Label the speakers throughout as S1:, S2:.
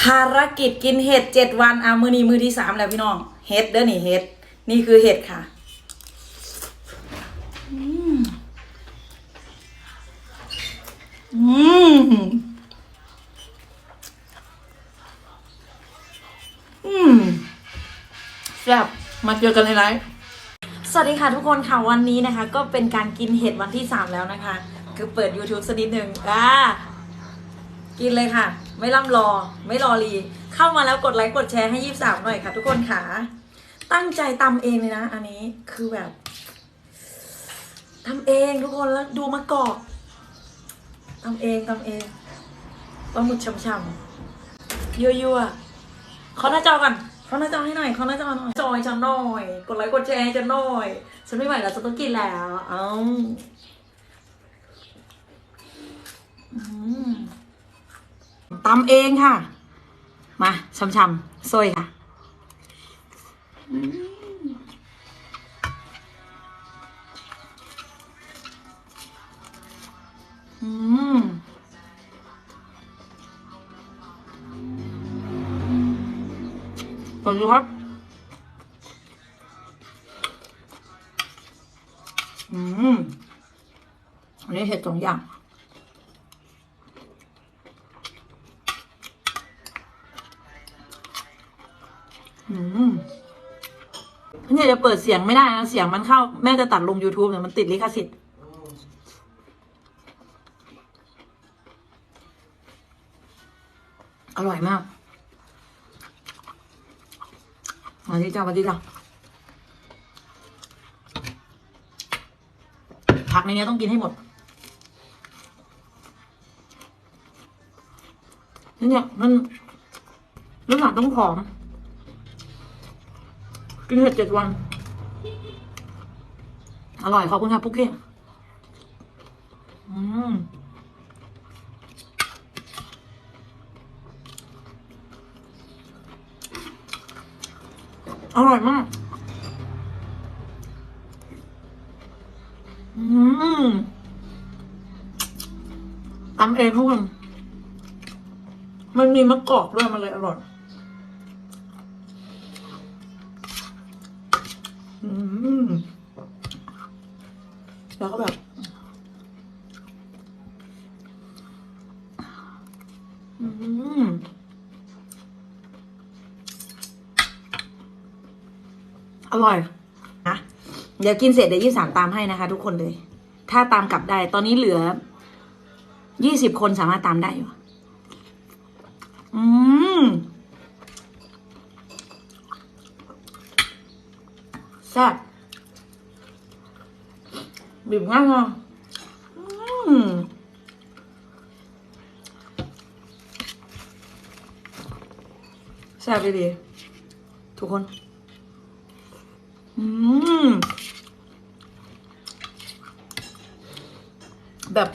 S1: ภารกิจกินเห็ดเจ็ดวันอะมือนี้มือที่สามแล้วพี่น้อง เห็ดเด้อนี่เห็ด นี่คือเห็ดค่ะอืมอืมอืมแซ่บมาเจอกันในไลฟ์สวัสดีค่ะทุกคนค่ะวันนี้นะคะ ก็เป็นการกินเห็ดวันที่สามแล้วนะคะ คือเปิด YouTube สักนิดหนึ่งอ่า กินเลยค่ะ ไม่ล่ำรอ ไม่รอรี เข้ามาแล้วกดไลค์กดแชร์ให้ยี่สามหน่อยค่ะ ทุกคนค่ะ ตั้งใจตำเองเลยนะ อันนี้คือแบบทำเองทุกคนแล้วดูมะกอกทำเองทำเองปลาหมึกช่ำๆยั่วๆขอหน้าจอก่อนขอหน้าจอให้หน่อยขอหน้าจอหน่อยจอยฉันหน่อย กดไลค์กดแชร์ให้ฉันหน่อยฉันไม่ไหวแล้วฉันต้องกินแล้ว เอ้าอืม ตำเองค่ะ มาช้ำๆซอยค่ะอืมสวัสดีครับอืมอันนี้เห็ดสองอย่าง เนี่ยจะเปิดเสียงไม่ได้นะ เสียงมันเข้า แม่จะตัดลง YouTube เนี่ยมันติดลิขสิทธิ์อร่อยมากมาดีจ้ามาดีจ้าผักในนี้ต้องกินให้หมด นี่เนี่ย มันรื่องหลังต้องผอม กินเห็ดเจ็ดวัน อร่อย ขอบคุณค่ะปุ๊กเก้อืมอร่อยมาก อืมตำเองทุกคนมันมีมะกอกด้วยมันเลยอร่อย แล้วก็แบบ อืมอร่อยนะเดี๋ยวกินเสร็จเดี๋ยวยี่สามตามให้นะคะ ทุกคนเลย ถ้าตามกลับได้ตอนนี้เหลือยี่สิบคนสามารถตามได้อยู่อืมแซ่บ บีบง่ายอะแซ่บดีๆทุกคน อืม แบบ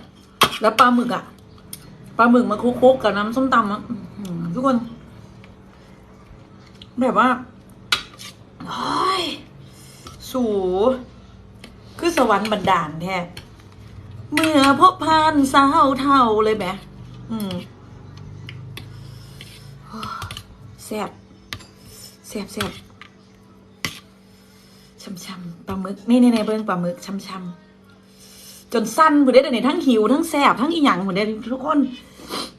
S1: แล้วปลาหมึกอะปลาหมึกมาคลุกๆกับน้ำส้มตำอะทุกคน แบบว่าโอ้ยสู คือสวรรค์บันดาลแท้เมื่อพบพานสาวเท่าเลยแหมอืมแซ่บแซ่บแซ่บช้ำๆปลาหมึกนี่ในเบิ้งปลาหมึกช้ำๆจนสั้นหมดเด้อเดี๋ยวนี้ทั้งหิวทั้งแซ่บทั้งอีหยังหมดเด้ทุกคน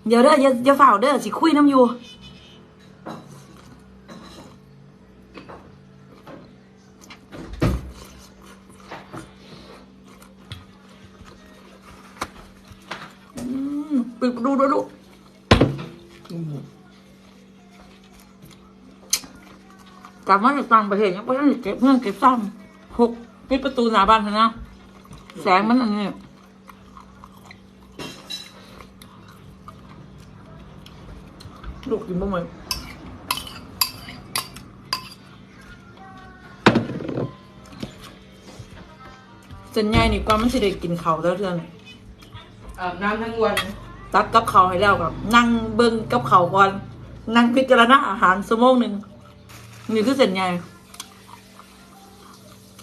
S1: เดี๋ยวเด้ออย่าอย่าฝ่าวเด้อสิคุยน้ำอยู่ ดูดูดูกลับมาจากต่างประเทศยังไม่ได้เก็บเพื่อนเก็บซ่อมหกปิดประตูหน้าบ้านเถอะนะแสงมันอันนี้ลูกกินบ้างไหมส่วนใหญ่นี่กว่ามันสิได้กินเขาแล้วเทื่อน
S2: อาบน้ำทั้งวัน
S1: ตัดกับเขาให้แล้วกับนั่งเบิ้งกับเขาก่อน นั่งพิจารณาอาหารชั่วโมงหนึ่งนี่คือเส้นใหญ่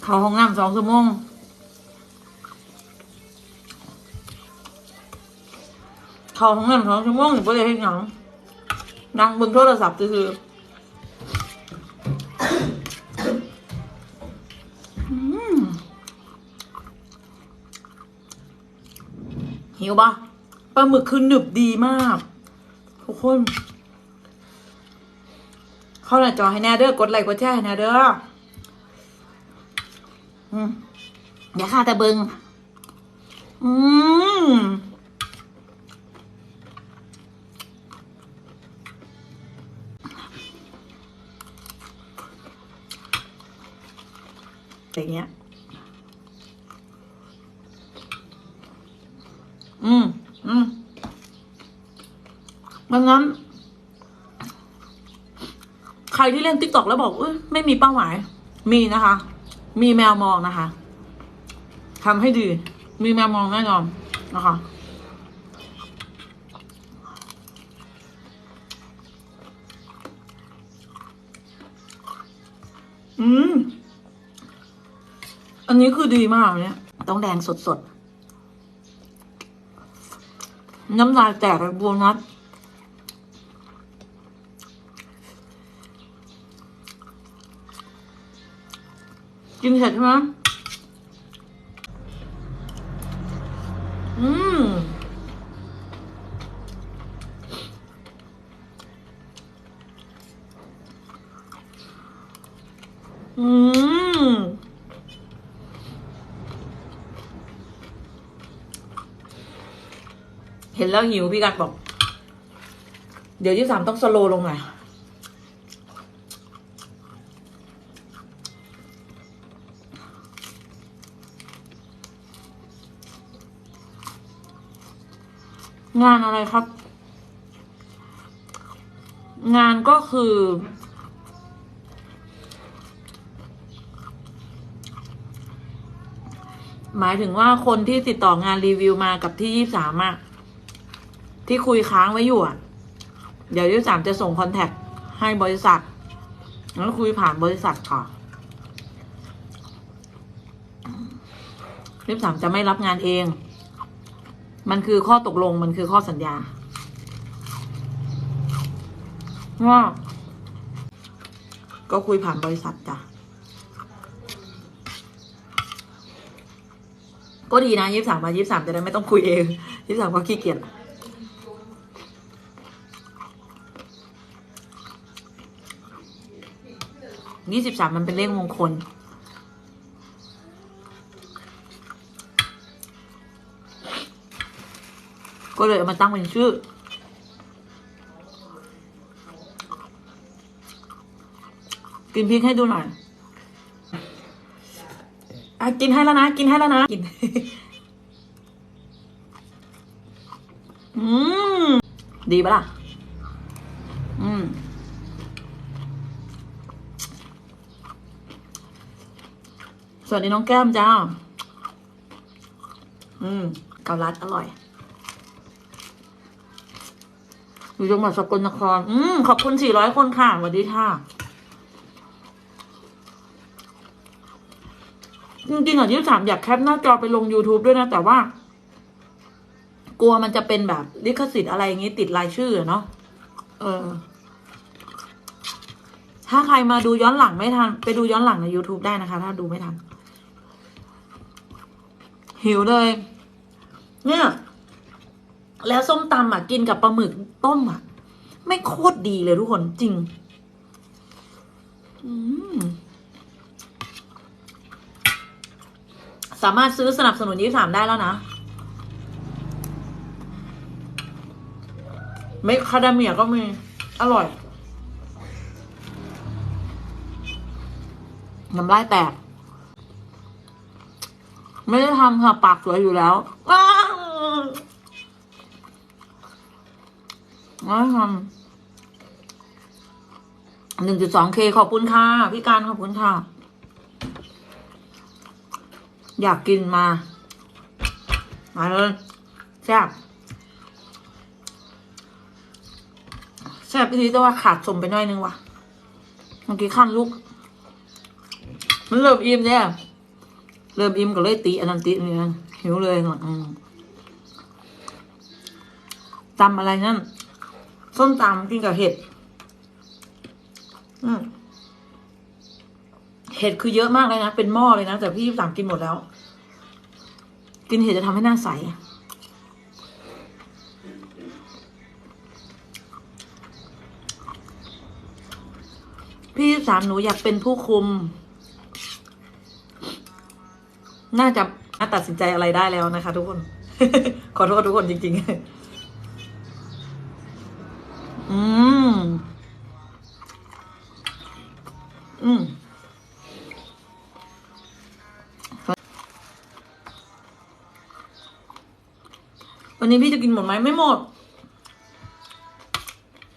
S1: เขาห้องน้ำสองชั่วโมงเขาห้องน้ำสองชั่วโมงหรือว่าจะให้หยังนั่งบนโทรศัพท์คือหิวปะ ปลาหมึกคือหนึบดีมาก ทุกคน เข้าหน้าจอให้แน่เด้อกดไลค์กดแชร์ให้แน่เด้ออืมอย่าฆ่าแต่เบิงอืมอย่างเงี้ย อืม อืมดังนั้น ใครที่เล่นติ๊กต็อกแล้วบอกอไม่มีเป้าหมาย มีนะคะ มีแมวมองนะคะทำให้ดี มีแมวมองแน่นอนนะคะอืม อันนี้คือดีมากเนี่ย ต้องแดงสดๆ น้ำลายแตกเลยบัวนัดกินเสร็จใช่ไหมอืม อืม เห็นแล้วหิวพี่กันบอก เดี๋ยวที่สามต้องสโลลงหน่อยงานอะไรครับ งานก็คือ หมายถึงว่าคนที่ติดต่องานรีวิวมากับที่ยี่สามอะ ที่คุยค้างไว้อยู่อะ เดี๋ยวยี่สามจะส่งคอนแทคให้บริษัท แล้วคุยผ่านบริษัทค่ะยี่สามจะไม่รับงานเอง มันคือข้อตกลงมันคือข้อสัญญาว่าก็คุยผ่านบริษัทจ้ะ ก็ดีนะยี่สามมายี่สามจะได้ไม่ต้องคุยเองยี่สามก็ขี้เกียจ ยี่สิบสามมันเป็นเลขมงคล ก็เลยเอามาตั้งเป็นชื่อ กินพริกให้ดูหน่อยอะกินให้แล้วนะ กินให้แล้วนะ กิน อืม ดีปะล่ะ อืม สวัสดีน้องแก้มจ้า อืมเกาลัดอร่อย อยู่จังหวัดสกลนคร อืมขอบคุณสี่ร้อยคนค่ะสวัสดีค่ะ จริงๆอะยี่สามอยากแคปหน้าจอไปลง YouTube ด้วยนะ แต่ว่า กลัวมันจะเป็นแบบลิขสิทธิ์อะไรอย่างงี้ติดรายชื่อเนาะ เออถ้าใครมาดูย้อนหลังไม่ทัน ไปดูย้อนหลังใน YouTube ได้นะคะ ถ้าดูไม่ทัน หิวเลย เนี่ย แล้วส้มตำอะกินกับปลาหมึกต้มอะ ไม่โคตรดีเลยทุกคนจริง สามารถซื้อสนับสนุนยี่สามได้แล้วนะเมคคาเดเมียก็มี อร่อย น้ำลายแตก ไม่ได้ทำค่ะปากสวยอยู่แล้วไม่ได้ทำหนึ่งจุดสองเคขอบคุณค่ะ พี่การขอบคุณค่ะ อยากกินมา มาเลยแซ่บแซ่บทีแต่ว่าขาดสมไปหน่อยนึงว่ะเมื่อกี้ขั้นลูกมันเริ่มอิ่มเนี่ย เริ่มอิ่มก็เลยตีอันนั้นตีนนี้นะหิวเลยอืมตำอะไรนั่นส้มตำกินกับเห็ดอืมเห็ดคือเยอะมากเลยนะ เป็นหม้อเลยนะ แต่พี่สั่งกินหมดแล้ว กินเห็ดจะทำให้หน้าใสพี่สามหนูอยากเป็นผู้คุม น่าจะตัดสินใจอะไรได้แล้วนะคะ ทุกคน ขอโทษทุกคนจริง ๆ อืม อืมวันนี้พี่จะกินหมดไหมไม่หมด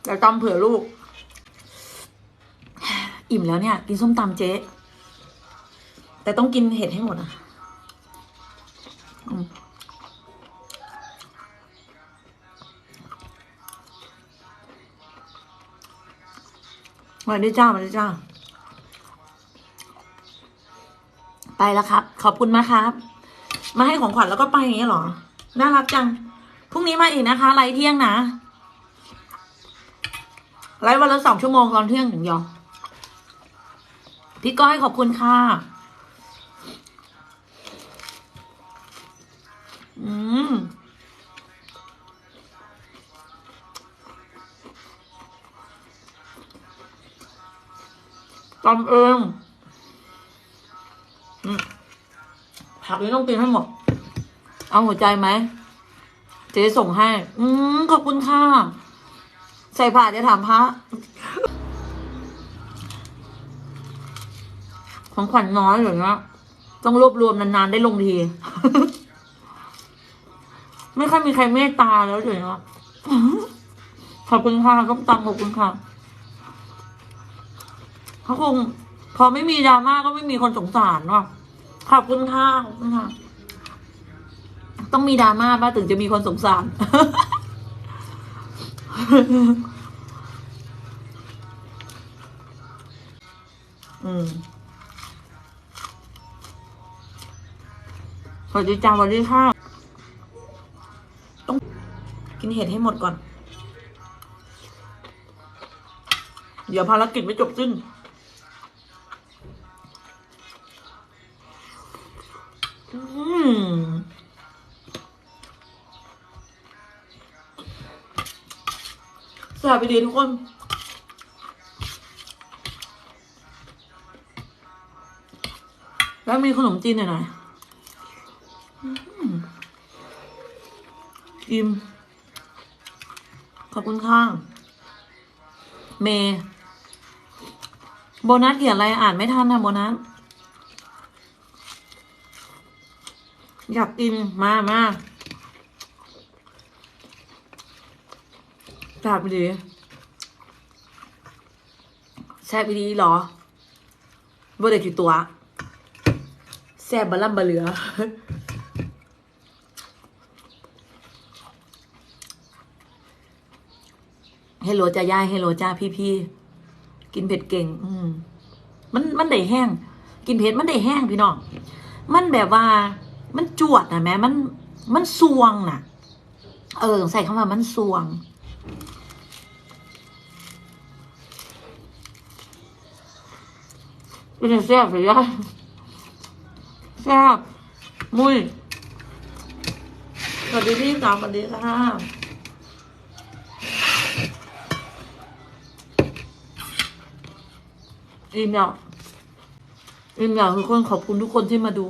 S1: แต่ตำเผื่อลูก อิ่มแล้วเนี่ย กินส้มตำเจ๊ แต่ต้องกินเห็ดให้หมดอะ มาด้วยจ้ามาด้วยจ้า ไปแล้วครับ ขอบคุณมากครับ มาให้ของขวัญแล้วก็ไปอย่างเงี้หรอ น่ารักจัง พรุ่งนี้มาอีกนะคะไลฟ์เที่ยงนะไลฟ์วันละสองชั่วโมงตอนเที่ยงถึงยองพี่ก้อยขอบคุณค่ะอืม ตำเองผักนี้ต้องกินให้หมด เอาหัวใจไหม เจ๊ส่งให้ อืมขอบคุณค่ะ ใส่ผ่าจะถามพระ ของขวัญน้อยอย่างเงี้ยต้องรวบรวมนานๆได้ลงที ไม่ค่อยมีใครเมตตาแล้วเดี๋ยวนี้ขอบคุณค่ะก็ตังขอบคุณค่ะ เขาคง พอไม่มีดราม่าก็ไม่มีคนสงสารเนาะขอบคุณค่ะขอบคุณค่ะ ต้องมีดราม่าป้าถึงจะมีคนสงสาร อืมสวัสดีจ้าสวัสดีค่ะ ต้องกินเห็ดให้หมดก่อน เดี๋ยวภารกิจไม่จบสิ้น สวัสดีทุกคน แล้วมีขนมจีนหน่อยๆอิมขอบคุณค่ะเมโบนัสเขียนอะไรอ่านไม่ทันนะโบนัส อยากกินมามา แซ่บไปดีแซ่บไปดีเหรอบ่ได้กี่ตัวแซ่บบะล่ำบะเหลือเฮลโลจ้าย่ายเฮลโลจ้าพี่พี่กินเผ็ดเก่ง อืมมันมันได้แห้ง กินเผ็ดมันได้แห้งพี่น้องมันแบบว่า มันจวดนะแม่มันมันสวงน่ะ เออใส่คำว่ามันสวง เป็นแซ่บเลยย่าแซ่บมุ้ยสวัสดีพี่สาวสวัสดีค่ะอิ่มแล้วอิ่มแล้วทุกคนขอบคุณทุกคนที่มาดู